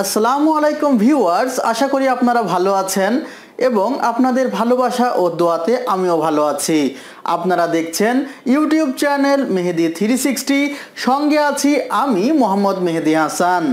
আসসালামু আলাইকুম ভিউয়ার্স, আশা করি আপনারা ভালো আছেন এবং আপনাদের ভালোবাসা ও দোয়াতে আমিও ভালো আছি। আপনারা দেখছেন YouTube channel Mehedi three sixty, সঙ্গে আছি আমি মোহাম্মদ মেহেদি হাসান।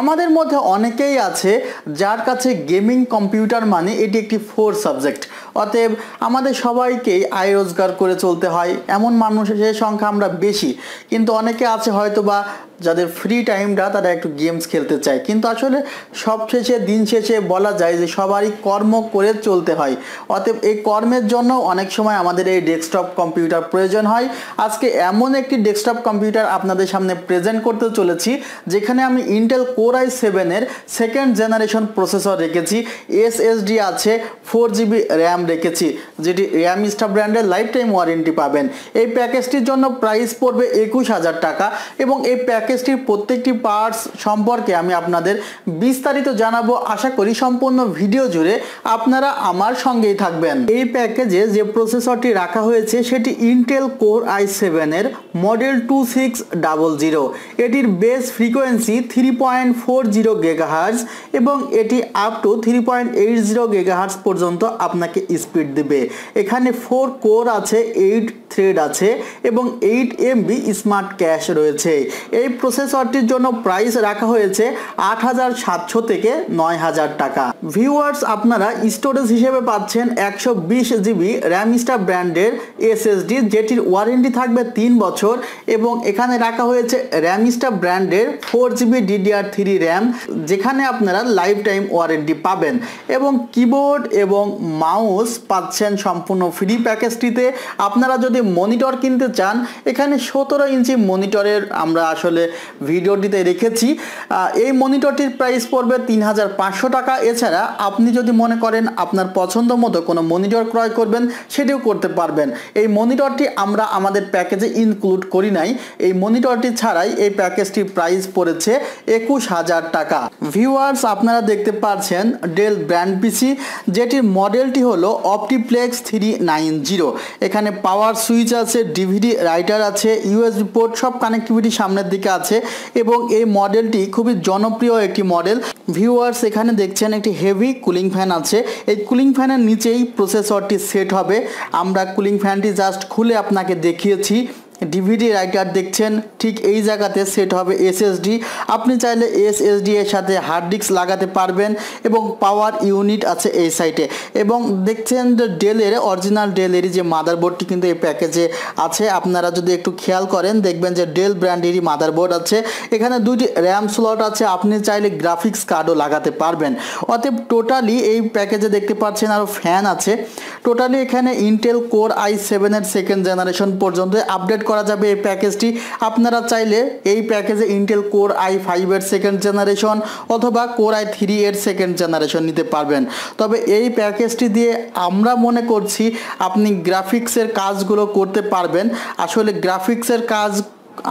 আমাদের মধ্যে অনেকেই আছে যার কাছে গেমিং কম্পিউটার মানে এটি একটি ফোর সাবজেক্ট। অতএব আমাদের সবাইকেই আয় রোজগার করে চলতে হয়। এমন মানুষের সংখ্যা আমরা বেশি, কিন্তু অনেকে আছে হয়তো বা যাদের ফ্রি টাইমটা তারা একটু গেমস খেলতে চায়। কিন্তু আসলে সব শেষে, দিন শেষে বলা যায় যে সবারই কর্ম করে চলতে হয়। অতএব এই কর্মের জন্য অনেক সময় আমাদের এই ডেস্কটপ কম্পিউটার প্রয়োজন হয়। আজকে এমন একটি ডেস্কটপ কম্পিউটার আপনাদের সামনে প্রেজেন্ট করতে চলেছি, যেখানে আমি ইন্টেল কোর আই সেভেনের সেকেন্ড জেনারেশন প্রসেসর রেখেছি। এসএসডি আছে ফোর জিবি র্যাম রেখেছি, যেটি র্যাম স্টার ব্র্যান্ডের লাইফ টাইম ওয়ারেন্টি পাবেন। এই প্যাকেজটির জন্য প্রাইস পড়বে একুশ হাজার টাকা এবং এই প্যাকেজটির প্রত্যেকটি পার্টস সম্পর্কে আমি আপনাদের বিস্তারিত জানাব। আশা করি সম্পূর্ণ ভিডিও জুড়ে আপনারা আমার সঙ্গেই থাকবেন। এই প্যাকেজে যে প্রসেসরটি রাখা হয়েছে, সেটি ইন্টেল কোর আই সেভেনের model two six double zero. এটির base frequency three point four zero gigahertz এবং এটি up to three point eight zero gigahertz পর্যন্ত আপনাকে স্পিড দেবে। এখানে ফোর কোর আছে এইট থ্রেড আছে এবং এইট এমবি স্মার্ট ক্যাশ রয়েছে। এই প্রসেসরটির জন্য প্রাইস রাখা হয়েছে আট হাজার সাতশো থেকে নয় হাজার টাকা। ভিউয়ার্স আপনারা স্টোরেজ হিসেবে পাচ্ছেন একশো বিশ জিবি র্যামিস্টার ব্র্যান্ডের এসএসডি যেটির ওয়ারেন্টি থাকবে তিন বছর এবং এখানে রাখা হয়েছে র্যামিস্টার ব্র্যান্ডের four GB DDR three RAM যেখানে আপনারা লাইফ টাইম ওয়ারেন্টি পাবেন। এবং কিবোর্ড এবং মাউস পাচ্ছেন সম্পূর্ণ ফ্রি প্যাকেজটিতে আপনারা যদি মনিটর কিনতে চান, এখানে সতেরো ইঞ্চি মনিটরের আমরা আসলে ভিডিওটিতে রেখেছি। এই মনিটরটির প্রাইস পড়বে তিন হাজার পাঁচশো টাকা। এছাড়া আপনি যদি মনে করেন আপনার পছন্দ মতো কোনো মনিটর ক্রয় করবেন, সেটিও করতে পারবেন। এই মনিটরটি আমরা আমাদের প্যাকেজে ইনক্লুড করি নাই। এই মনিটরটি ছাড়াই এই প্যাকেজটির প্রাইস পড়েছে একুশ হাজার টাকা। ভিউয়ার্স আপনারা দেখতে পাচ্ছেন ডেল ব্র্যান্ড পিসি যেটির মডেলটি হলো অপটিপ্লেক্স থ্রি নাইন জিরো এখানে পাওয়ার সুইচ আছে, ডিভিডি, রাইটার আছে, ইউএসবি পোর্ট, সব কানেক্টিভিটি সামনের দিকে আছে এবং এই মডেলটি খুবই জনপ্রিয় একটি মডেল। ভিউয়ার্স এখানে দেখছেন একটি হেভি কুলিং ফ্যান আছে। এই কুলিং ফ্যানের নিচেই প্রসেসরটি সেট হবে। আমরা কুলিং ফ্যানটি জাস্ট খুলে আপনাকে দেখিয়েছি। ডিভিডি রাইটার দেখছেন, ঠিক এই জায়গাতে সেট হবে এসএসডি আপনি চাইলে এসএসডি এর সাথে হার্ড ডিস্ক লাগাতে পারবেন এবং পাওয়ার ইউনিট আছে এই সাইটে এবং দেখছেন যে ডেলের অরিজিনাল ডেলেরই যে মাদারবোর্ডটি কিন্তু এই প্যাকেজে আছে। আপনারা যদি একটু খেয়াল করেন, দেখবেন যে ডেল ব্র্যান্ডেরই মাদারবোর্ড আছে। এখানে দুটি র্যাম স্লট আছে, আপনি চাইলে গ্রাফিক্স কার্ডও লাগাতে পারবেন। অতএব টোটালি এই প্যাকেজে দেখতে পাচ্ছেন আরও ফ্যান আছে। টোটালি এখানে ইন্টেল কোর আই সেভেনের সেকেন্ড জেনারেশন পর্যন্ত আপডেট করা যাবে এই প্যাকেজটি আপনারা চাইলে এই প্যাকেজে ইন্টেল কোর আই ফাইভের সেকেন্ড জেনারেশন অথবা কোর আই থ্রি এর সেকেন্ড জেনারেশন নিতে পারবেন। তবে এই প্যাকেজটি দিয়ে আমরা মনে করছি আপনি গ্রাফিক্সের কাজগুলো করতে পারবেন। আসলে গ্রাফিক্সের কাজ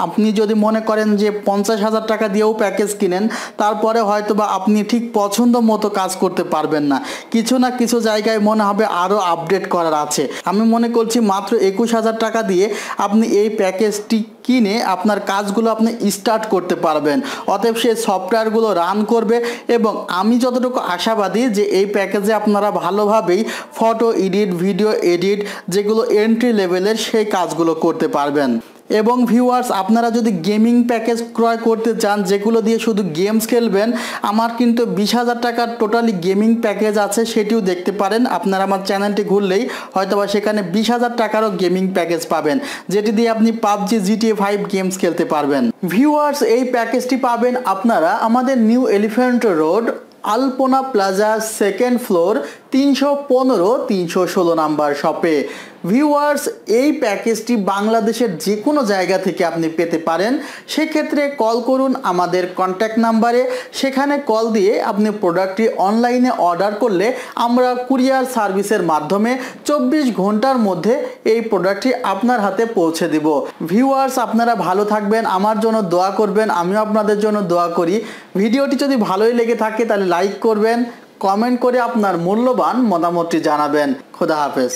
আপনি যদি মনে করেন যে পঞ্চাশ হাজার টাকা দিয়েও প্যাকেজ কিনেন, তারপরে হয়তো বা আপনি ঠিক পছন্দ মতো কাজ করতে পারবেন না। কিছু না কিছু জায়গায় মনে হবে আরও আপডেট করার আছে। আমি মনে করছি মাত্র একুশ হাজার টাকা দিয়ে আপনি এই প্যাকেজটি কিনে আপনার কাজগুলো আপনি স্টার্ট করতে পারবেন। অতএব সেই সফটওয়্যারগুলো রান করবে এবং আমি যতটুকু আশাবাদী যে এই প্যাকেজে আপনারা ভালোভাবেই ফটো এডিট ভিডিও এডিট যেগুলো এন্ট্রি লেভেলের সেই কাজগুলো করতে পারবেন। এবং ভিউয়ার্স আপনারা যদি গেমিং প্যাকেজ ক্রয় করতে চান, যেগুলো দিয়ে শুধু গেমস খেলবেন, আমার কিন্তু বিশ হাজার টাকার টোটালি গেমিং প্যাকেজ আছে, সেটিও দেখতে পারেন। আপনারা আমার চ্যানেলটি ঘুরলেই হয়তোবা সেখানে বিশ হাজার টাকারও গেমিং প্যাকেজ পাবেন, যেটি দিয়ে আপনি পাবজি জিটিএ ফাইভ গেমস খেলতে পারবেন। ভিউয়ার্স এই প্যাকেজটি পাবেন আপনারা আমাদের new elephant road Alpana plaza second floor তিনশো পনেরো, তিনশো ষোলো নাম্বার শপে ভিউয়ার্স এই প্যাকেজটি বাংলাদেশের যে কোনো জায়গা থেকে আপনি পেতে পারেন। সেক্ষেত্রে কল করুন আমাদের কন্ট্যাক্ট নাম্বারে সেখানে কল দিয়ে আপনি প্রোডাক্টটি অনলাইনে অর্ডার করলে আমরা কুরিয়ার সার্ভিসের মাধ্যমে চব্বিশ ঘণ্টার মধ্যে এই প্রোডাক্টটি আপনার হাতে পৌঁছে দিব। ভিউয়ার্স আপনারা ভালো থাকবেন, আমার জন্য দোয়া করবেন, আমিও আপনাদের জন্য দোয়া করি। ভিডিওটি যদি ভালোই লেগে থাকে তাহলে লাইক করবেন কমেন্ট করে আপনার মূল্যবান মতামতটি জানাবেন। খোদা হাফেজ।